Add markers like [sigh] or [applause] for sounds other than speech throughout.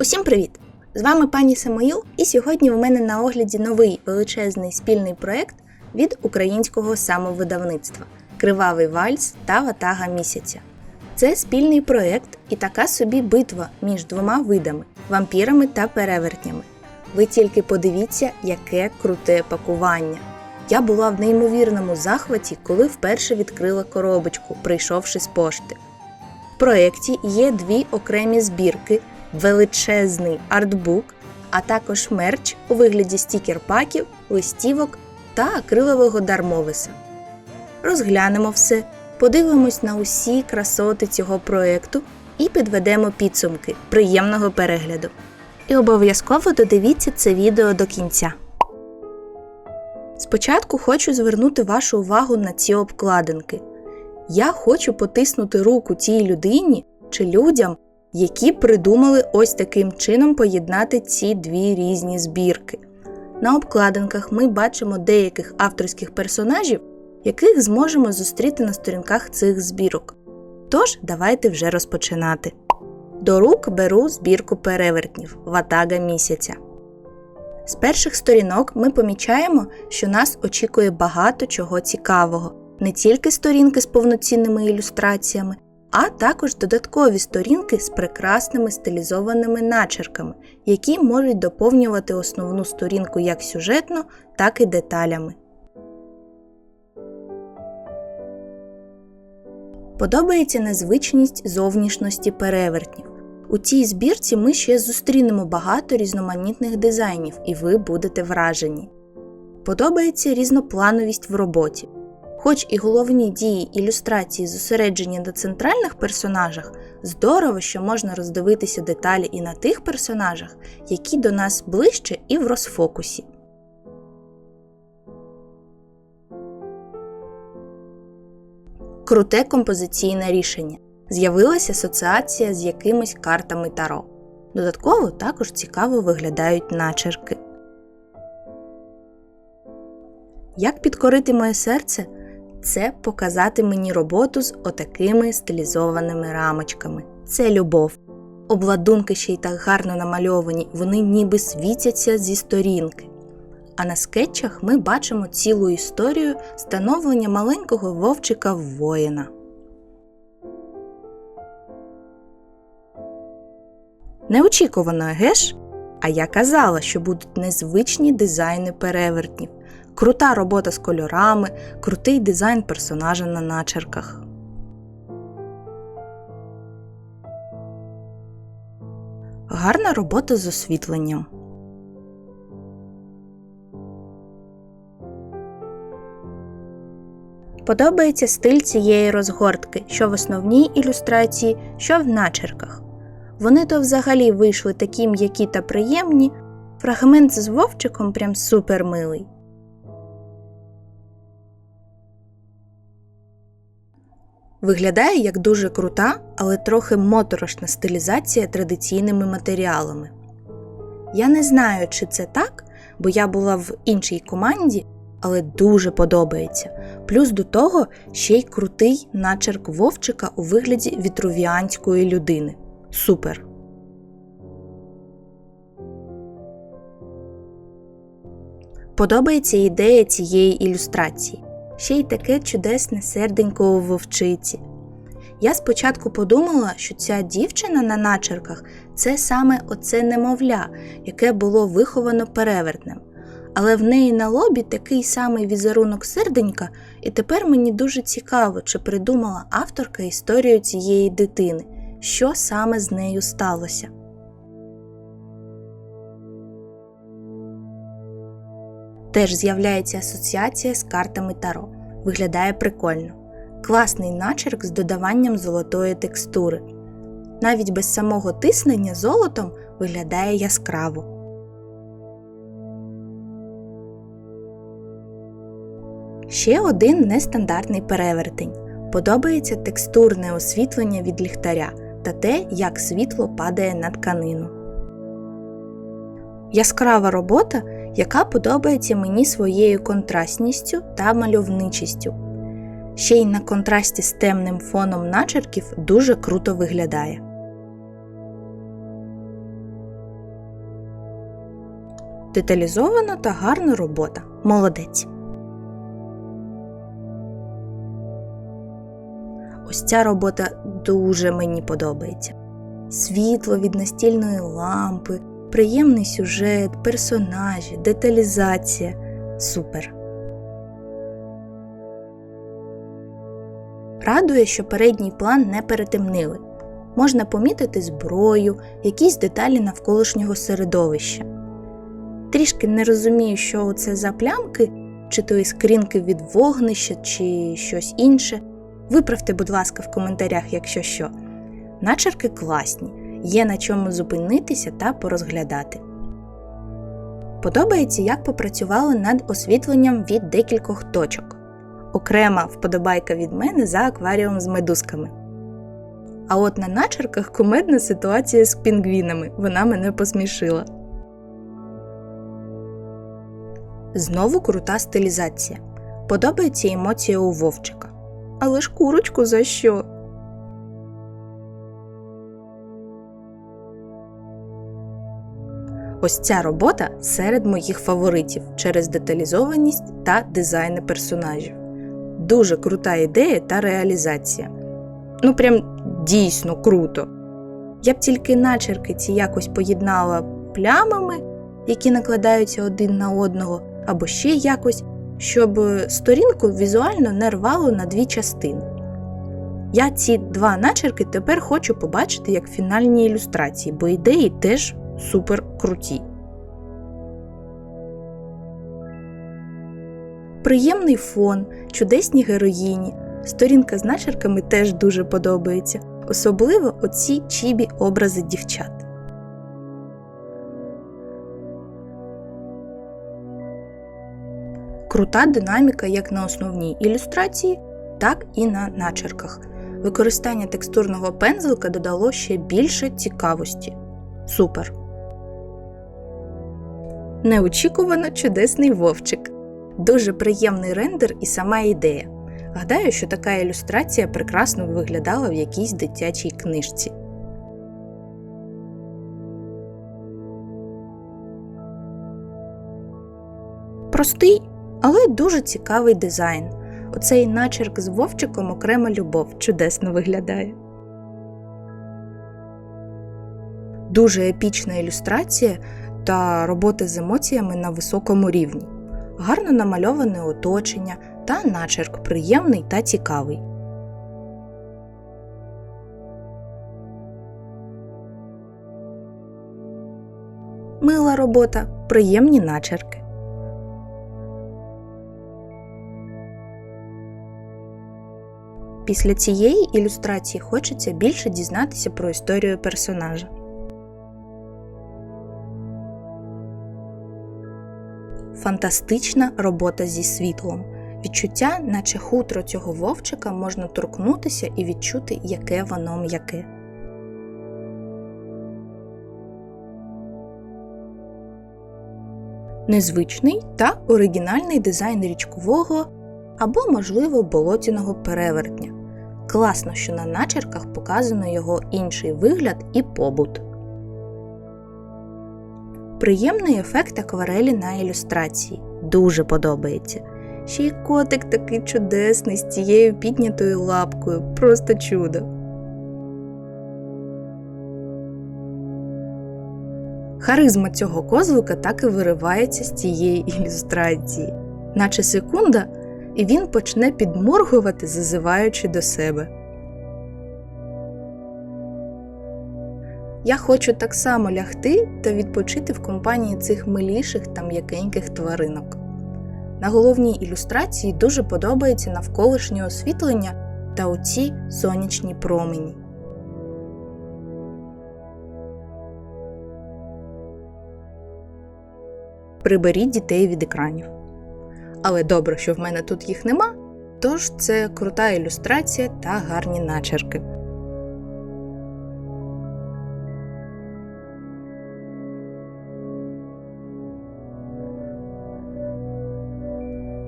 Усім привіт! З вами пані Самоїл, і сьогодні в мене на огляді новий величезний спільний проект від українського самовидавництва Кривавий вальс та Ватага місяця. Це спільний проект і така собі битва між двома видами вампірами та перевертнями. Ви тільки подивіться, яке круте пакування. Я була в неймовірному захваті, коли вперше відкрила коробочку, прийшовши з пошти. В проєкті є дві окремі збірки, величезний артбук, а також мерч у вигляді стікер-паків, листівок та акрилового дармовиса. Розглянемо все, подивимось на усі красоти цього проєкту і підведемо підсумки. Приємного перегляду! І обов'язково додивіться це відео до кінця. Спочатку хочу звернути вашу увагу на ці обкладинки. Я хочу потиснути руку тій людині чи людям, які придумали ось таким чином поєднати ці дві різні збірки. На обкладинках ми бачимо деяких авторських персонажів, яких зможемо зустріти на сторінках цих збірок. Тож, давайте вже розпочинати. До рук беру збірку перевертнів Ватага місяця. З перших сторінок ми помічаємо, що нас очікує багато чого цікавого, не тільки сторінки з повноцінними ілюстраціями, а також додаткові сторінки з прекрасними стилізованими начерками, які можуть доповнювати основну сторінку як сюжетно, так і деталями. Подобається незвичність зовнішності перевертнів. У цій збірці ми ще зустрінемо багато різноманітних дизайнів, і ви будете вражені. Подобається різноплановість в роботі. Хоч і головні дії ілюстрації зосереджені на центральних персонажах, здорово, що можна роздивитися деталі і на тих персонажах, які до нас ближче і в розфокусі. Круте композиційне рішення. З'явилася асоціація з якимись картами Таро. Додатково також цікаво виглядають начерки. Як підкорити моє серце? Це показати мені роботу з отакими стилізованими рамочками. Це любов. Обладунки ще й так гарно намальовані, вони ніби світяться зі сторінки. А на скетчах ми бачимо цілу історію становлення маленького вовчика воїна. Неочікувано, геш? А я казала, що будуть незвичні дизайни перевертнів, крута робота з кольорами, крутий дизайн персонажа на начерках. Гарна робота з освітленням. Подобається стиль цієї розгортки, що в основній ілюстрації, що в начерках. Вони то взагалі вийшли такі м'які та приємні, фрагмент з вовчиком прям супер милий. Виглядає як дуже крута, але трохи моторошна стилізація традиційними матеріалами. Я не знаю, чи це так, бо я була в іншій команді, але дуже подобається. Плюс до того ще й крутий начерк вовчика у вигляді вітрувіанської людини. Супер! Подобається ідея цієї ілюстрації. Ще й таке чудесне серденько у вовчиці. Я спочатку подумала, що ця дівчина на начерках це саме оце немовля, яке було виховано перевертнем. Але в неї на лобі такий самий візерунок серденька, і тепер мені дуже цікаво, чи придумала авторка історію цієї дитини, що саме з нею сталося. Теж з'являється асоціація з картами Таро. Виглядає прикольно. Класний начерк з додаванням золотої текстури. Навіть без самого тиснення золотом виглядає яскраво. Ще один нестандартний перевертень. Подобається текстурне освітлення від ліхтаря та те, як світло падає на тканину. Яскрава робота, яка подобається мені своєю контрастністю та мальовничістю. Ще й на контрасті з темним фоном начерків дуже круто виглядає. Деталізована та гарна робота. Молодець. Ось ця робота дуже мені подобається. Світло від настільної лампи, приємний сюжет, персонажі, деталізація. Супер. Радує, що передній план не перетемнили. Можна помітити зброю, якісь деталі навколишнього середовища. Трішки не розумію, що це за плямки, чи то іскрінки від вогнища, чи щось інше. Виправте, будь ласка, в коментарях, якщо що. Начерки класні, є на чому зупинитися та порозглядати. Подобається, як попрацювали над освітленням від декількох точок. Окрема вподобайка від мене за акваріум з медузками. А от на начерках кумедна ситуація з пінгвінами. Вона мене посмішила. Знову крута стилізація. Подобається емоція у Вовчика. Але ж курочку за що? Ось ця робота серед моїх фаворитів через деталізованість та дизайни персонажів. Дуже крута ідея та реалізація. Ну, прям дійсно круто. Я б тільки начерки ці якось поєднала плямами, які накладаються один на одного, або ще якось, щоб сторінку візуально не рвало на дві частини. Я ці два начерки тепер хочу побачити як фінальні ілюстрації, бо ідеї теж супер круті. Приємний фон, чудесні героїні. Сторінка з начерками теж дуже подобається, особливо оці чібі образи дівчат. Крута динаміка як на основній ілюстрації, так і на начерках. Використання текстурного пензлика додало ще більше цікавості. Супер! Неочікувано чудесний вовчик. Дуже приємний рендер і сама ідея. Гадаю, що така ілюстрація прекрасно виглядала в якійсь дитячій книжці. Простий, але дуже цікавий дизайн. Оцей начерк з вовчиком окрема любов чудесно виглядає. Дуже епічна ілюстрація та робота з емоціями на високому рівні. Гарно намальоване оточення та начерк приємний та цікавий. Мила робота, приємні начерки. Після цієї ілюстрації хочеться більше дізнатися про історію персонажа. Фантастична робота зі світлом. Відчуття, наче хутро цього вовчика можна торкнутися і відчути, яке воно м'яке. Незвичний та оригінальний дизайн річкового або, можливо, болотяного перевертня. Класно, що на начерках показано його інший вигляд і побут. Приємний ефект акварелі на ілюстрації. Дуже подобається. Ще й котик такий чудесний з цією піднятою лапкою. Просто чудо. Харизма цього козлика так і виривається з цієї ілюстрації, наче секунда, і він почне підморгувати, зазиваючи до себе. Я хочу так само лягти та відпочити в компанії цих миліших та м'якеньких тваринок. На головній ілюстрації дуже подобається навколишнє освітлення та оці сонячні промені. Приберіть дітей від екранів. Але добре, що в мене тут їх нема, тож це крута ілюстрація та гарні начерки.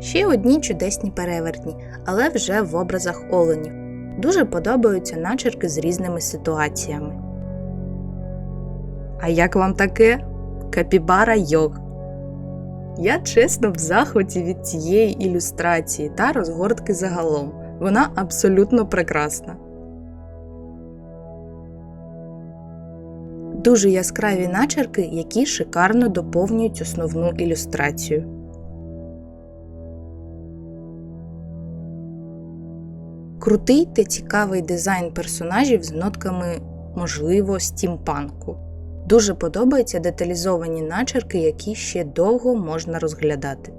Ще одні чудесні перевертні, але вже в образах оленів. Дуже подобаються начерки з різними ситуаціями. А як вам таке? Капібара йог. Я чесно в захваті від цієї ілюстрації та розгортки загалом. Вона абсолютно прекрасна. Дуже яскраві начерки, які шикарно доповнюють основну ілюстрацію. Крутий та цікавий дизайн персонажів з нотками, можливо, стімпанку. Дуже подобаються деталізовані начерки, які ще довго можна розглядати.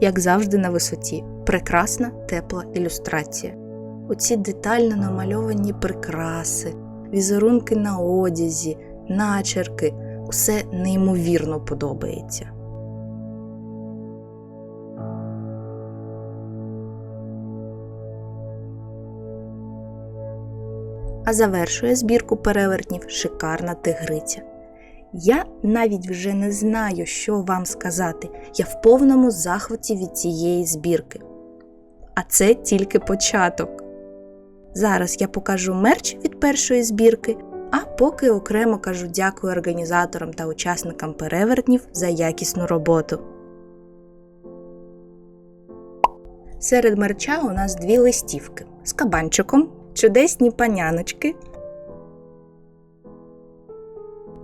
Як завжди на висоті, прекрасна тепла ілюстрація. Оці детально намальовані прикраси, візерунки на одязі, начерки усе неймовірно подобається. А завершує збірку перевертнів шикарна тигриця. Я навіть вже не знаю, що вам сказати. Я в повному захваті від цієї збірки. А це тільки початок. Зараз я покажу мерч від першої збірки, а поки окремо кажу дякую організаторам та учасникам перевертнів за якісну роботу. Серед мерча у нас дві листівки з кабанчиком, чудесні паняночки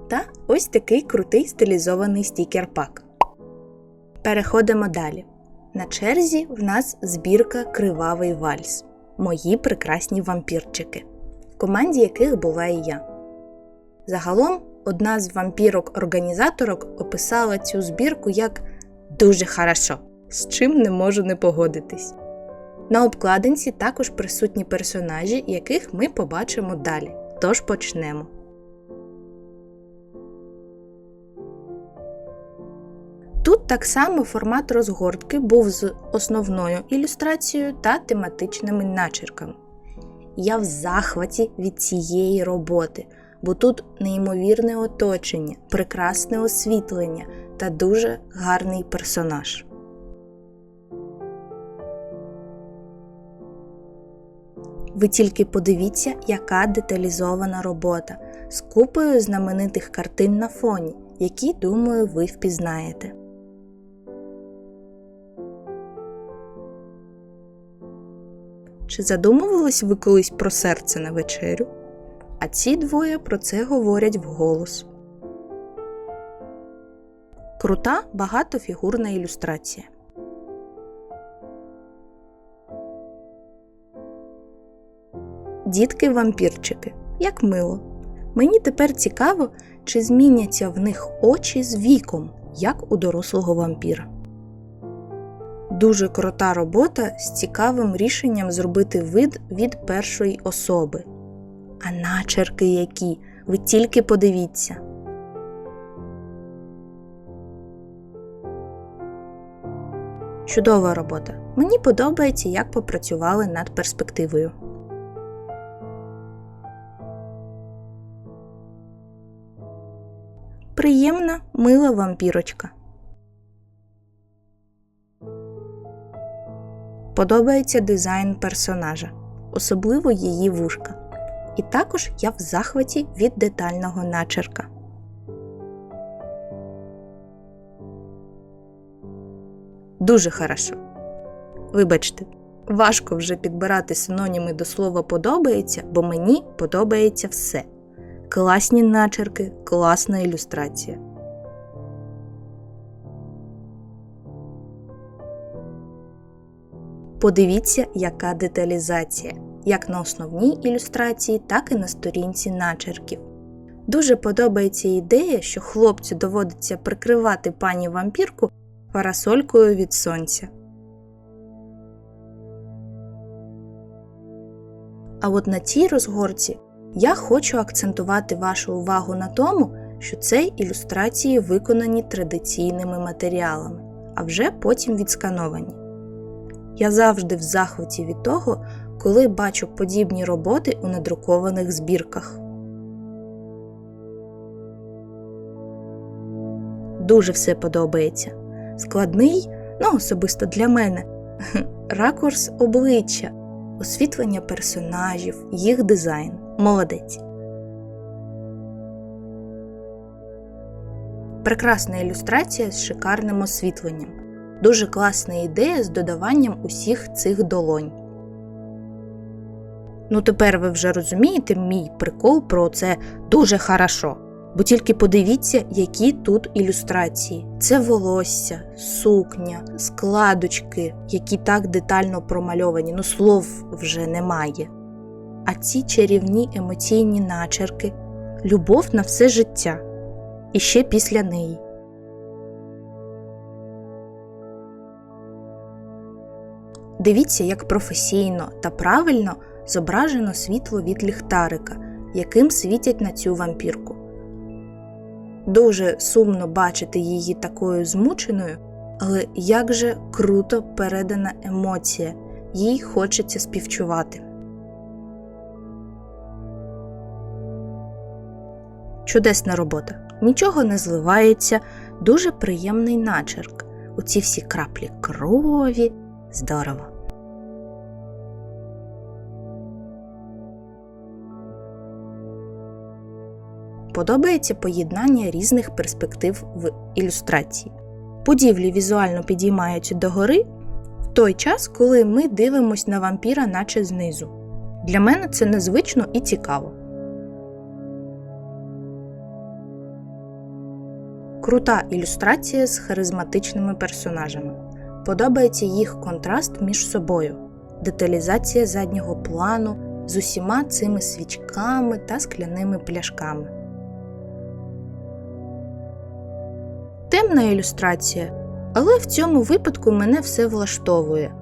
та ось такий крутий стилізований стікер-пак. Переходимо далі. На черзі в нас збірка Кривавий вальс. Мої прекрасні вампірчики, в команді яких була і я. Загалом, одна з вампірок-організаторок описала цю збірку як дуже хорошо, з чим не можу не погодитись. На обкладинці також присутні персонажі, яких ми побачимо далі. Тож почнемо. Тут так само формат розгортки був з основною ілюстрацією та тематичними начерками. Я в захваті від цієї роботи, бо тут неймовірне оточення, прекрасне освітлення та дуже гарний персонаж. Ви тільки подивіться, яка деталізована робота з купою знаменитих картин на фоні, які, думаю, ви впізнаєте. Чи задумувались ви колись про серце на вечерю? А ці двоє про це говорять вголос. Крута багатофігурна ілюстрація. Дітки-вампірчики. Як мило. Мені тепер цікаво, чи зміняться в них очі з віком, як у дорослого вампіра. Дуже крута робота з цікавим рішенням зробити вид від першої особи. А начерки які, ви тільки подивіться. Чудова робота. Мені подобається, як попрацювали над перспективою. Приємна мила вампірочка. Подобається дизайн персонажа, особливо її вушка. І також я в захваті від детального начерка. Дуже хорошо. Вибачте, важко вже підбирати синоніми до слова подобається, бо мені подобається все. Класні начерки, класна ілюстрація. Подивіться, яка деталізація, як на основній ілюстрації, так і на сторінці начерків. Дуже подобається ідея, що хлопцю доводиться прикривати пані вампірку парасолькою від сонця. А от на цій розгорці я хочу акцентувати вашу увагу на тому, що це ілюстрації виконані традиційними матеріалами, а вже потім відскановані. Я завжди в захваті від того, коли бачу подібні роботи у надрукованих збірках. Дуже все подобається. Складний, ну особисто для мене, [laughs] ракурс обличчя, освітлення персонажів, їх дизайн. Молодець. Прекрасна ілюстрація з шикарним освітленням. Дуже класна ідея з додаванням усіх цих долонь. Ну тепер ви вже розумієте мій прикол про це дуже хорошо. Бо тільки подивіться, які тут ілюстрації: це волосся, сукня, складочки, які так детально промальовані, ну слов вже немає. А ці чарівні емоційні начерки, любов на все життя і ще після неї. Дивіться, як професійно та правильно зображено світло від ліхтарика, яким світять на цю вампірку. Дуже сумно бачити її такою змученою, але як же круто передана емоція, їй хочеться співчувати. Чудесна робота. Нічого не зливається, дуже приємний начерк. Оці всі краплі крові. Здорово. Подобається поєднання різних перспектив в ілюстрації. Будівлі візуально підіймаються догори в той час, коли ми дивимося на вампіра, наче знизу. Для мене це незвично і цікаво. Крута ілюстрація з харизматичними персонажами. Подобається їх контраст між собою, деталізація заднього плану з усіма цими свічками та скляними пляшками. Темна ілюстрація, але в цьому випадку мене все влаштовує.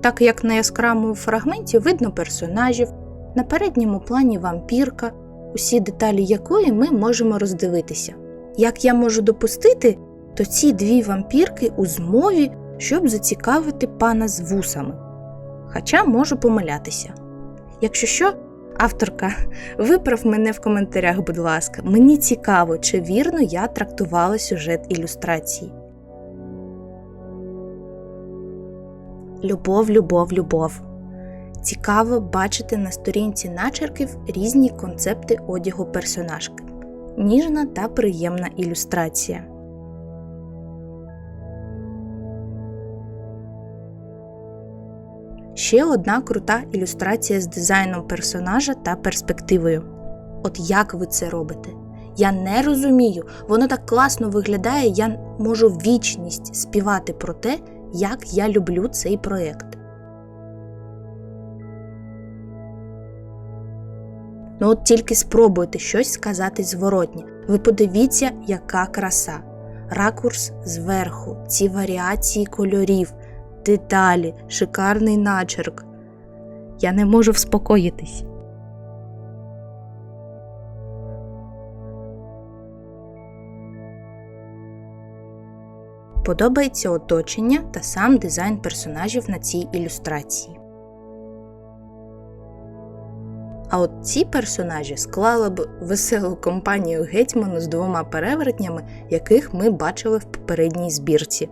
Так як на яскравому фрагменті видно персонажів, на передньому плані вампірка, усі деталі якої ми можемо роздивитися. Як я можу допустити, то ці дві вампірки у змові, щоб зацікавити пана з вусами. Хоча можу помилятися. Якщо що, авторка, виправ мене в коментарях, будь ласка, мені цікаво, чи вірно я трактувала сюжет ілюстрації. Любов, любов, любов. Цікаво бачити на сторінці начерків різні концепти одягу персонажки ніжна та приємна ілюстрація. Ще одна крута ілюстрація з дизайном персонажа та перспективою. От як ви це робите? Я не розумію, воно так класно виглядає, я можу вічність співати про те, як я люблю цей проєкт. Ну от тільки спробуйте щось сказати зворотнє. Ви подивіться, яка краса. Ракурс зверху, ці варіації кольорів, деталі, шикарний начерк. Я не можу вспокоїтись. Подобається оточення та сам дизайн персонажів на цій ілюстрації. А от ці персонажі склали б веселу компанію гетьману з двома перевертнями, яких ми бачили в попередній збірці.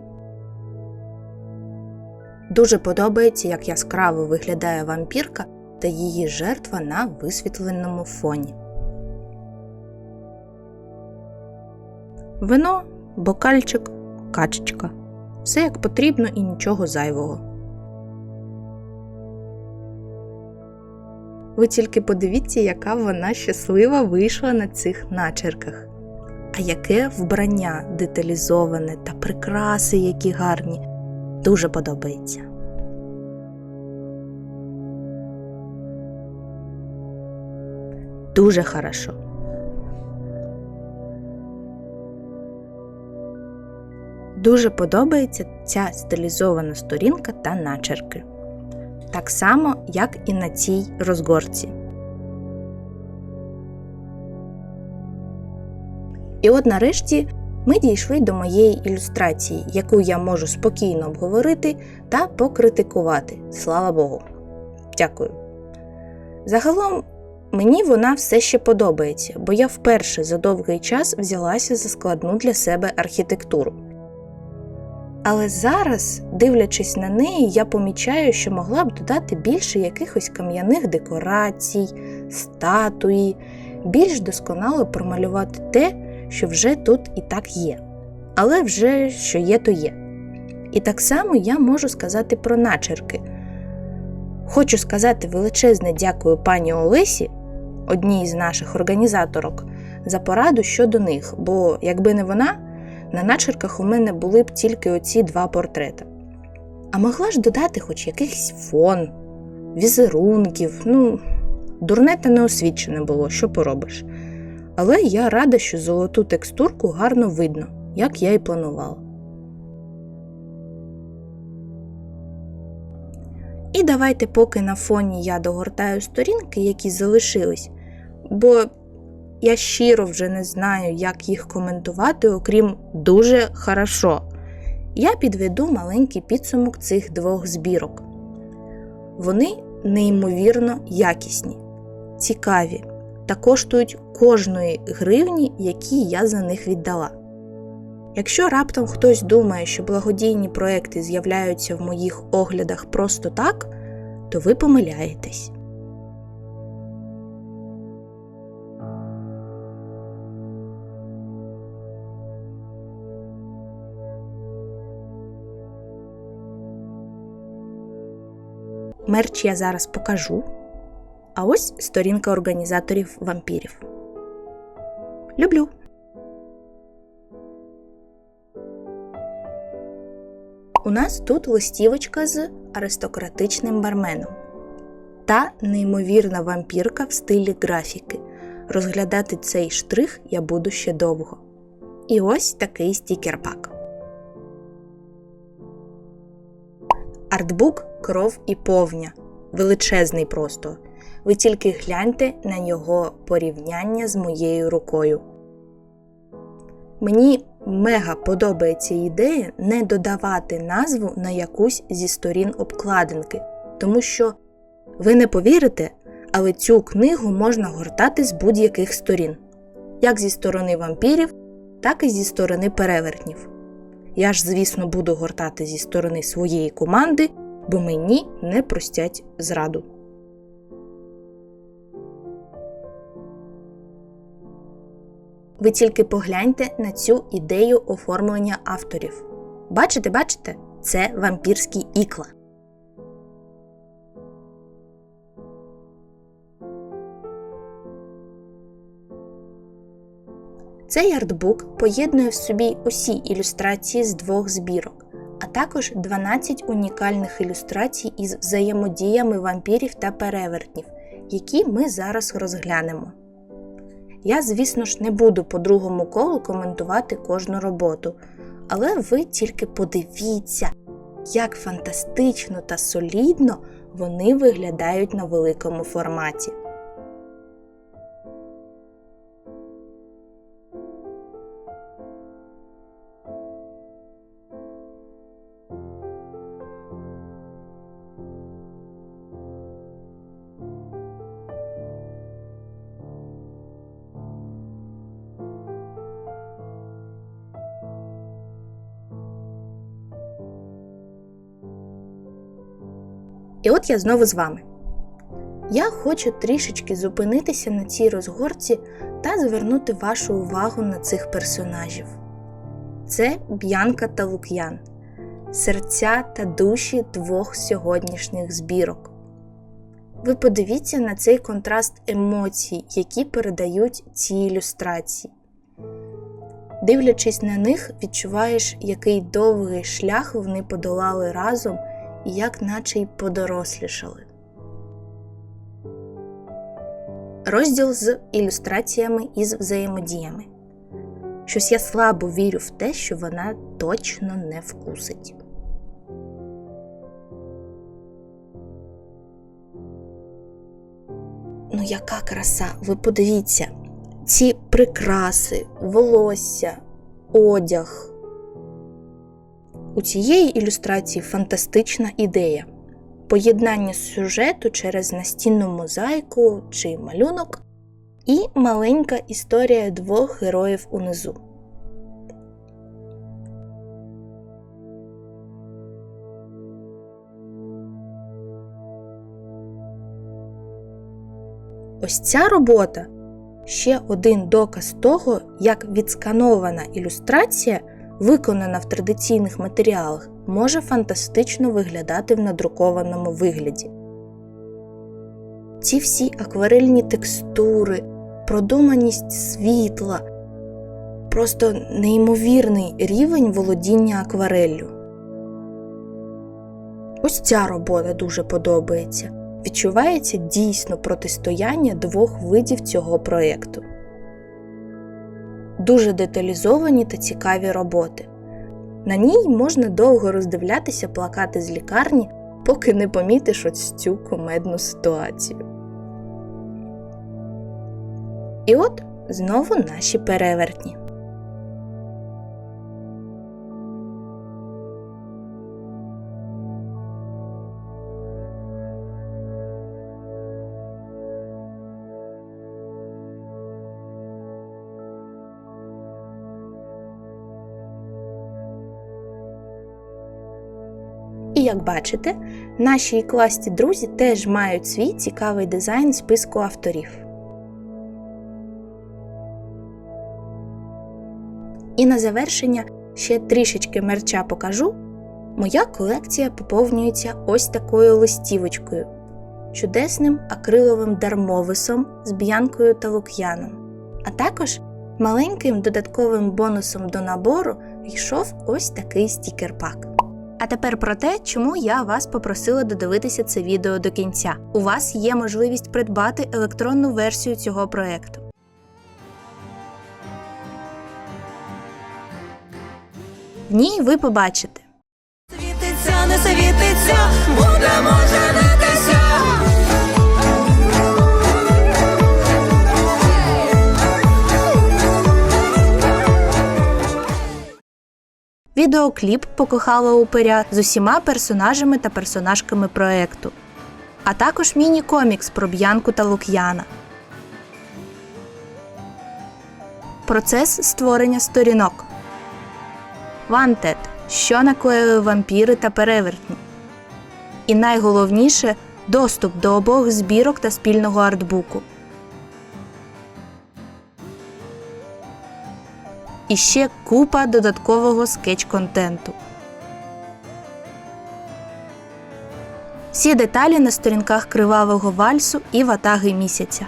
Дуже подобається, як яскраво виглядає вампірка та її жертва на висвітленому фоні. Вино, бокальчик, качечка. Все як потрібно і нічого зайвого. Ви тільки подивіться, яка вона щаслива вийшла на цих начерках. А яке вбрання деталізоване та прикраси, які гарні, дуже подобається. Дуже хорошо. Дуже подобається ця стилізована сторінка та начерки так само, як і на цій розгорці. І от нарешті ми дійшли до моєї ілюстрації, яку я можу спокійно обговорити та покритикувати. Слава Богу. Дякую. Загалом, мені вона все ще подобається, бо я вперше за довгий час взялася за складну для себе архітектуру. Але зараз, дивлячись на неї, я помічаю, що могла б додати більше якихось кам'яних декорацій, статуї, більш досконало промалювати те, що вже тут і так є. Але вже що є, то є. І так само я можу сказати про начерки. Хочу сказати величезне дякую пані Олесі, одній з наших організаторок, за пораду щодо них, бо якби не вона, на начерках у мене були б тільки оці два портрети. А могла ж додати хоч якийсь фон, візерунків, ну, дурне та неосвічене було, що поробиш. Але я рада, що золоту текстурку гарно видно, як я і планувала. І давайте, поки на фоні я догортаю сторінки, які залишились, бо я щиро вже не знаю, як їх коментувати, окрім дуже хорошо. Я підведу маленький підсумок цих двох збірок. Вони неймовірно якісні, цікаві та коштують кожної гривні, які я за них віддала. Якщо раптом хтось думає, що благодійні проекти з'являються в моїх оглядах просто так, то ви помиляєтесь. Мерч я зараз покажу. А ось сторінка організаторів вампірів. Люблю! У нас тут листівочка з аристократичним барменом та неймовірна вампірка в стилі графіки. Розглядати цей штрих я буду ще довго. І ось такий стікерпак. Артбук кров і повня. Величезний просто. Ви тільки гляньте на його порівняння з моєю рукою. Мені мега подобається ідея не додавати назву на якусь зі сторін обкладинки, тому що ви не повірите, але цю книгу можна гортати з будь-яких сторін, як зі сторони вампірів, так і зі сторони перевертнів. Я ж, звісно, буду гортати зі сторони своєї команди, бо мені не простять зраду. Ви тільки погляньте на цю ідею оформлення авторів. Бачите, бачите? Це вампірські ікла. Цей артбук поєднує в собі усі ілюстрації з двох збірок, а також 12 унікальних ілюстрацій із взаємодіями вампірів та перевертнів, які ми зараз розглянемо. Я, звісно ж, не буду по другому колу коментувати кожну роботу, але ви тільки подивіться, як фантастично та солідно вони виглядають на великому форматі. І от я знову з вами. Я хочу трішечки зупинитися на цій розгорці та звернути вашу увагу на цих персонажів. Це Б'янка та Лук'ян, серця та душі двох сьогоднішніх збірок. Ви подивіться на цей контраст емоцій, які передають ці ілюстрації. Дивлячись на них, відчуваєш, який довгий шлях вони подолали разом як наче й подорослішали. Розділ з ілюстраціями із взаємодіями. Щось я слабо вірю в те, що вона точно не вкусить. Ну, яка краса, ви подивіться, ці прикраси, волосся, одяг. У цієї ілюстрації фантастична ідея поєднання сюжету через настінну мозаїку чи малюнок, і маленька історія двох героїв унизу. Ось ця робота ще один доказ того, як відсканована ілюстрація виконана в традиційних матеріалах, може фантастично виглядати в надрукованому вигляді. Ці всі акварельні текстури, продуманість світла, просто неймовірний рівень володіння аквареллю. Ось ця робота дуже подобається. Відчувається дійсно протистояння двох видів цього проєкту. Дуже деталізовані та цікаві роботи. На ній можна довго роздивлятися плакати з лікарні, поки не помітиш ось цю комедну ситуацію. І от знову наші перевертні. Як бачите, наші класті друзі теж мають свій цікавий дизайн списку авторів. І на завершення ще трішечки мерча покажу. Моя колекція поповнюється ось такою листівочкою, чудесним акриловим дармовисом з б'янкою та лук'яном. А також маленьким додатковим бонусом до набору йшов ось такий стікер-пак. А тепер про те, чому я вас попросила додивитися це відео до кінця. У вас є можливість придбати електронну версію цього проекту. В ній ви побачите Світиться, не світиться, будемо женитися. Відеокліп покохала упиря з усіма персонажами та персонажками проекту, а також міні-комікс про Б'янку та Лук'яна. Процес створення сторінок. Вантет. Що накоїли вампіри та перевертні. І найголовніше доступ до обох збірок та спільного артбуку. І ще купа додаткового скетч-контенту. Всі деталі на сторінках кривавого вальсу і ватаги місяця.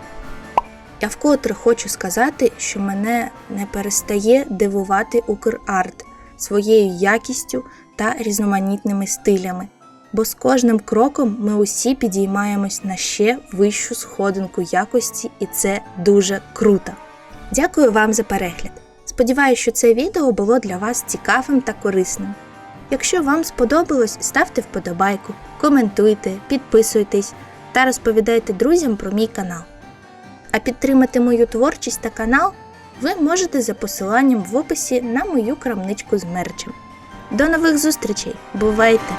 Я вкотре хочу сказати, що мене не перестає дивувати Украрт своєю якістю та різноманітними стилями, бо з кожним кроком ми усі підіймаємось на ще вищу сходинку якості, і це дуже круто. Дякую вам за перегляд. Сподіваюся, що це відео було для вас цікавим та корисним. Якщо вам сподобалось, ставте вподобайку, коментуйте, підписуйтесь та розповідайте друзям про мій канал. А підтримати мою творчість та канал ви можете за посиланням в описі на мою крамничку з мерчем. До нових зустрічей! Бувайте!